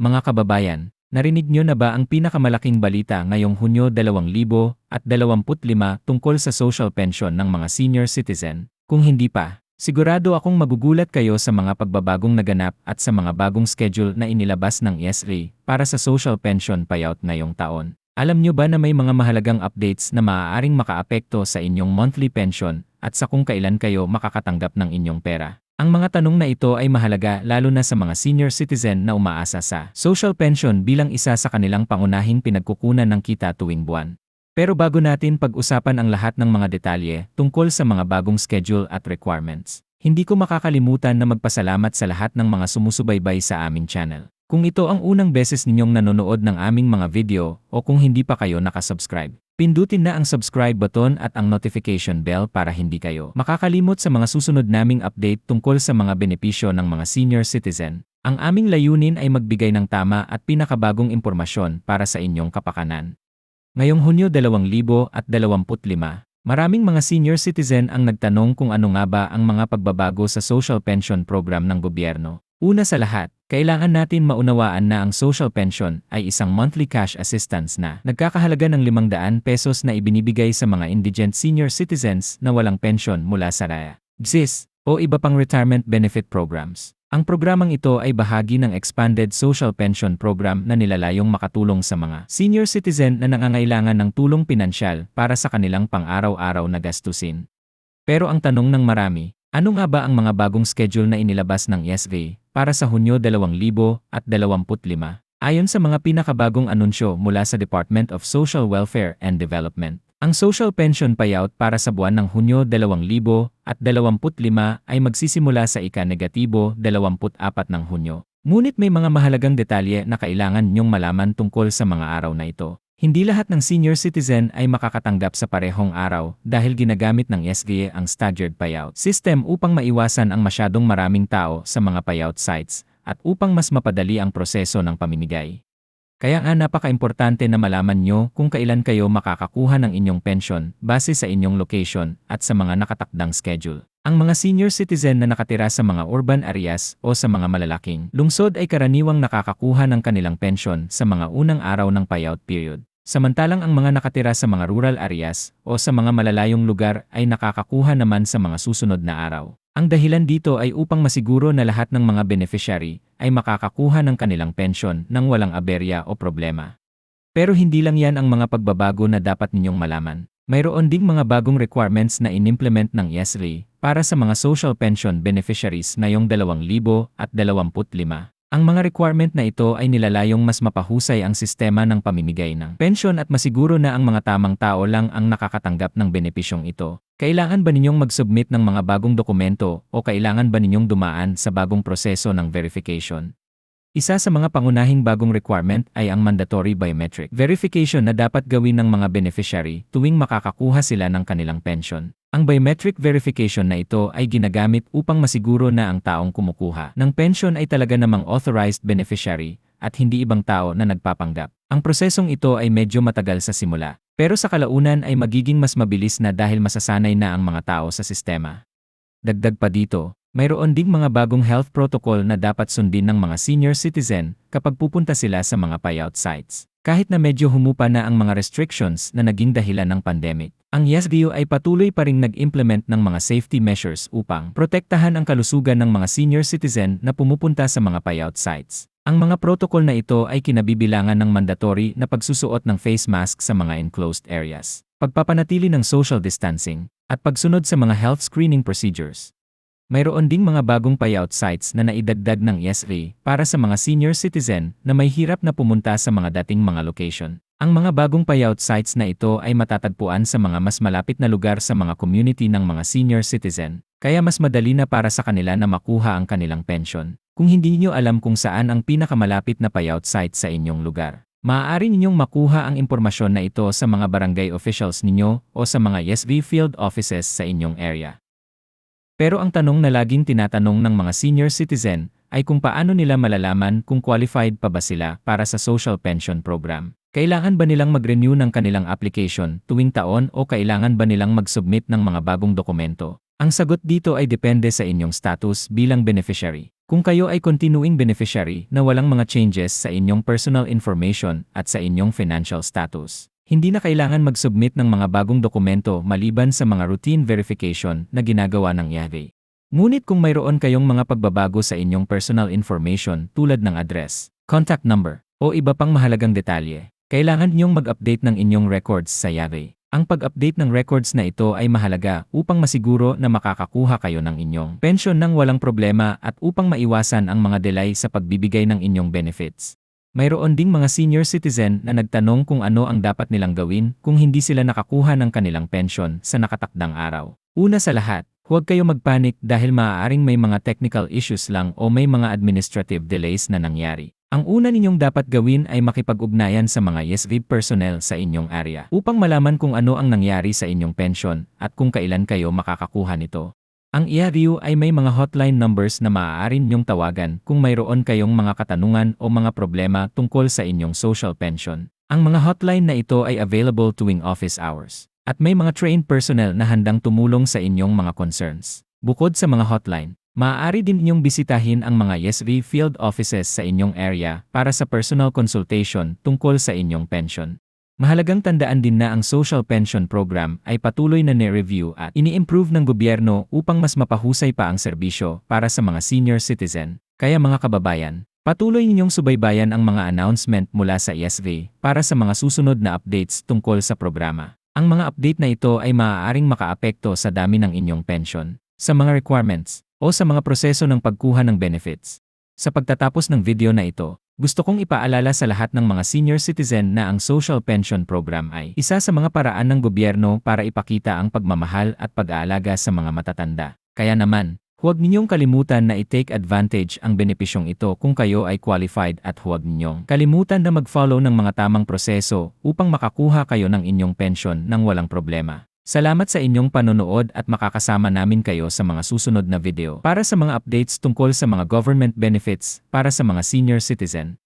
Mga kababayan, narinig nyo na ba ang pinakamalaking balita ngayong Hunyo 2025 tungkol sa social pension ng mga senior citizen? Kung hindi pa, sigurado akong magugulat kayo sa mga pagbabagong naganap at sa mga bagong schedule na inilabas ng ESRI para sa social pension payout ngayong taon. Alam nyo ba na may mga mahalagang updates na maaaring makaapekto sa inyong monthly pension at sa kung kailan kayo makakatanggap ng inyong pera? Ang mga tanong na ito ay mahalaga lalo na sa mga senior citizen na umaasa sa social pension bilang isa sa kanilang pangunahing pinagkukunan ng kita tuwing buwan. Pero bago natin pag-usapan ang lahat ng mga detalye tungkol sa mga bagong schedule at requirements, hindi ko makakalimutan na magpasalamat sa lahat ng mga sumusubaybay sa aming channel. Kung ito ang unang beses ninyong nanonood ng aming mga video o kung hindi pa kayo nakasubscribe, Pindutin na ang subscribe button at ang notification bell para hindi kayo makakalimot sa mga susunod naming update tungkol sa mga benepisyo ng mga senior citizen. Ang aming layunin ay magbigay ng tama at pinakabagong impormasyon para sa inyong kapakanan. Ngayong Hunyo 2025, maraming mga senior citizen ang nagtanong kung ano nga ba ang mga pagbabago sa social pension program ng gobyerno. Una sa lahat, kailangan natin maunawaan na ang social pension ay isang monthly cash assistance na nagkakahalaga ng 500 pesos na ibinibigay sa mga indigent senior citizens na walang pension mula sa RAYA, GSIS, o iba pang retirement benefit programs. Ang programang ito ay bahagi ng Expanded Social Pension Program na nilalayong makatulong sa mga senior citizen na nangangailangan ng tulong pinansyal para sa kanilang pang-araw-araw na gastusin. Pero ang tanong ng marami, ano nga ba ang mga bagong schedule na inilabas ng ESV para sa Hunyo 2025. Ayon sa mga pinakabagong anunsyo mula sa Department of Social Welfare and Development, ang social pension payout para sa buwan ng Hunyo 2025 ay magsisimula sa ika-negatibo 24 ng Hunyo. Ngunit may mga mahalagang detalye na kailangan ninyong malaman tungkol sa mga araw na ito. Hindi lahat ng senior citizen ay makakatanggap sa parehong araw dahil ginagamit ng SGA ang staggered payout system upang maiwasan ang masyadong maraming tao sa mga payout sites at upang mas mapadali ang proseso ng pamimigay. Kaya nga napaka-importante na malaman nyo kung kailan kayo makakakuha ng inyong pension base sa inyong location at sa mga nakatakdang schedule. Ang mga senior citizen na nakatira sa mga urban areas o sa mga malalaking lungsod ay karaniwang nakakakuha ng kanilang pension sa mga unang araw ng payout period. Samantalang ang mga nakatira sa mga rural areas o sa mga malalayong lugar ay nakakakuha naman sa mga susunod na araw. Ang dahilan dito ay upang masiguro na lahat ng mga beneficiary ay makakakuha ng kanilang pensyon nang walang aberya o problema. Pero hindi lang yan ang mga pagbabago na dapat ninyong malaman. Mayroon ding mga bagong requirements na inimplement ng ESRI para sa mga social pension beneficiaries ngayong 2025. Ang mga requirement na ito ay nilalayong mas mapahusay ang sistema ng pamimigay ng pensyon at masiguro na ang mga tamang tao lang ang nakakatanggap ng benepisyong ito. Kailangan ba ninyong mag-submit ng mga bagong dokumento o kailangan ba ninyong dumaan sa bagong proseso ng verification? Isa sa mga pangunahing bagong requirement ay ang mandatory biometric verification na dapat gawin ng mga beneficiary tuwing makakakuha sila ng kanilang pension. Ang biometric verification na ito ay ginagamit upang masiguro na ang taong kumukuha ng pension ay talaga namang authorized beneficiary at hindi ibang tao na nagpapanggap. Ang prosesong ito ay medyo matagal sa simula, pero sa kalaunan ay magiging mas mabilis na dahil masasanay na ang mga tao sa sistema. Dagdag pa dito, mayroon ding mga bagong health protocol na dapat sundin ng mga senior citizen kapag pupunta sila sa mga payout sites. Kahit na medyo humupa na ang mga restrictions na naging dahilan ng pandemic, ang YesBio ay patuloy pa ring nag-implement ng mga safety measures upang protektahan ang kalusugan ng mga senior citizen na pumupunta sa mga payout sites. Ang mga protocol na ito ay kinabibilangan ng mandatory na pagsusuot ng face mask sa mga enclosed areas, pagpapanatili ng social distancing, at pagsunod sa mga health screening procedures. Mayroon ding mga bagong payout sites na naidagdag ng ESRA para sa mga senior citizen na may hirap na pumunta sa mga dating mga location. Ang mga bagong payout sites na ito ay matatagpuan sa mga mas malapit na lugar sa mga community ng mga senior citizen, kaya mas madali na para sa kanila na makuha ang kanilang pension. Kung hindi niyo alam kung saan ang pinakamalapit na payout site sa inyong lugar, maaari ninyong makuha ang impormasyon na ito sa mga barangay officials ninyo o sa mga YesV field offices sa inyong area. Pero ang tanong na laging tinatanong ng mga senior citizen ay kung paano nila malalaman kung qualified pa ba sila para sa social pension program. Kailangan ba nilang mag-renew ng kanilang application tuwing taon o kailangan ba nilang mag-submit ng mga bagong dokumento? Ang sagot dito ay depende sa inyong status bilang beneficiary. Kung kayo ay continuing beneficiary na walang mga changes sa inyong personal information at sa inyong financial status, hindi na kailangan mag-submit ng mga bagong dokumento maliban sa mga routine verification na ginagawa ng YAVE. Ngunit kung mayroon kayong mga pagbabago sa inyong personal information tulad ng address, contact number, o iba pang mahalagang detalye, kailangan niyong mag-update ng inyong records sa YAVE. Ang pag-update ng records na ito ay mahalaga upang masiguro na makakakuha kayo ng inyong pensyon ng walang problema at upang maiwasan ang mga delay sa pagbibigay ng inyong benefits. Mayroon ding mga senior citizen na nagtanong kung ano ang dapat nilang gawin kung hindi sila nakakuha ng kanilang pensyon sa nakatakdang araw. Una sa lahat, huwag kayo magpanik dahil maaaring may mga technical issues lang o may mga administrative delays na nangyari. Ang una ninyong dapat gawin ay makipag-ugnayan sa mga YesVib personnel sa inyong area upang malaman kung ano ang nangyari sa inyong pensyon at kung kailan kayo makakakuha nito. Ang IARIU ay may mga hotline numbers na maaari ninyong tawagan kung mayroon kayong mga katanungan o mga problema tungkol sa inyong social pension. Ang mga hotline na ito ay available tuwing office hours at may mga trained personnel na handang tumulong sa inyong mga concerns. Bukod sa mga hotline, Maaari din ninyong bisitahin ang mga YesV field offices sa inyong area para sa personal consultation tungkol sa inyong pension. Mahalagang tandaan din na ang Social Pension Program ay patuloy na ni-review at ini-improve ng gobyerno upang mas mapahusay pa ang serbisyo para sa mga senior citizen. Kaya mga kababayan, patuloy ninyong subaybayan ang mga announcement mula sa ESV para sa mga susunod na updates tungkol sa programa. Ang mga update na ito ay maaaring makaapekto sa dami ng inyong pension. Sa mga requirements, o sa mga proseso ng pagkuha ng benefits. Sa pagtatapos ng video na ito, gusto kong ipaalala sa lahat ng mga senior citizen na ang Social Pension Program ay isa sa mga paraan ng gobyerno para ipakita ang pagmamahal at pag-aalaga sa mga matatanda. Kaya naman, huwag ninyong kalimutan na i-take advantage ang benepisyong ito kung kayo ay qualified at huwag ninyong kalimutan na mag-follow ng mga tamang proseso upang makakuha kayo ng inyong pension ng walang problema. Salamat sa inyong panonood at makakasama namin kayo sa mga susunod na video para sa mga updates tungkol sa mga government benefits para sa mga senior citizen.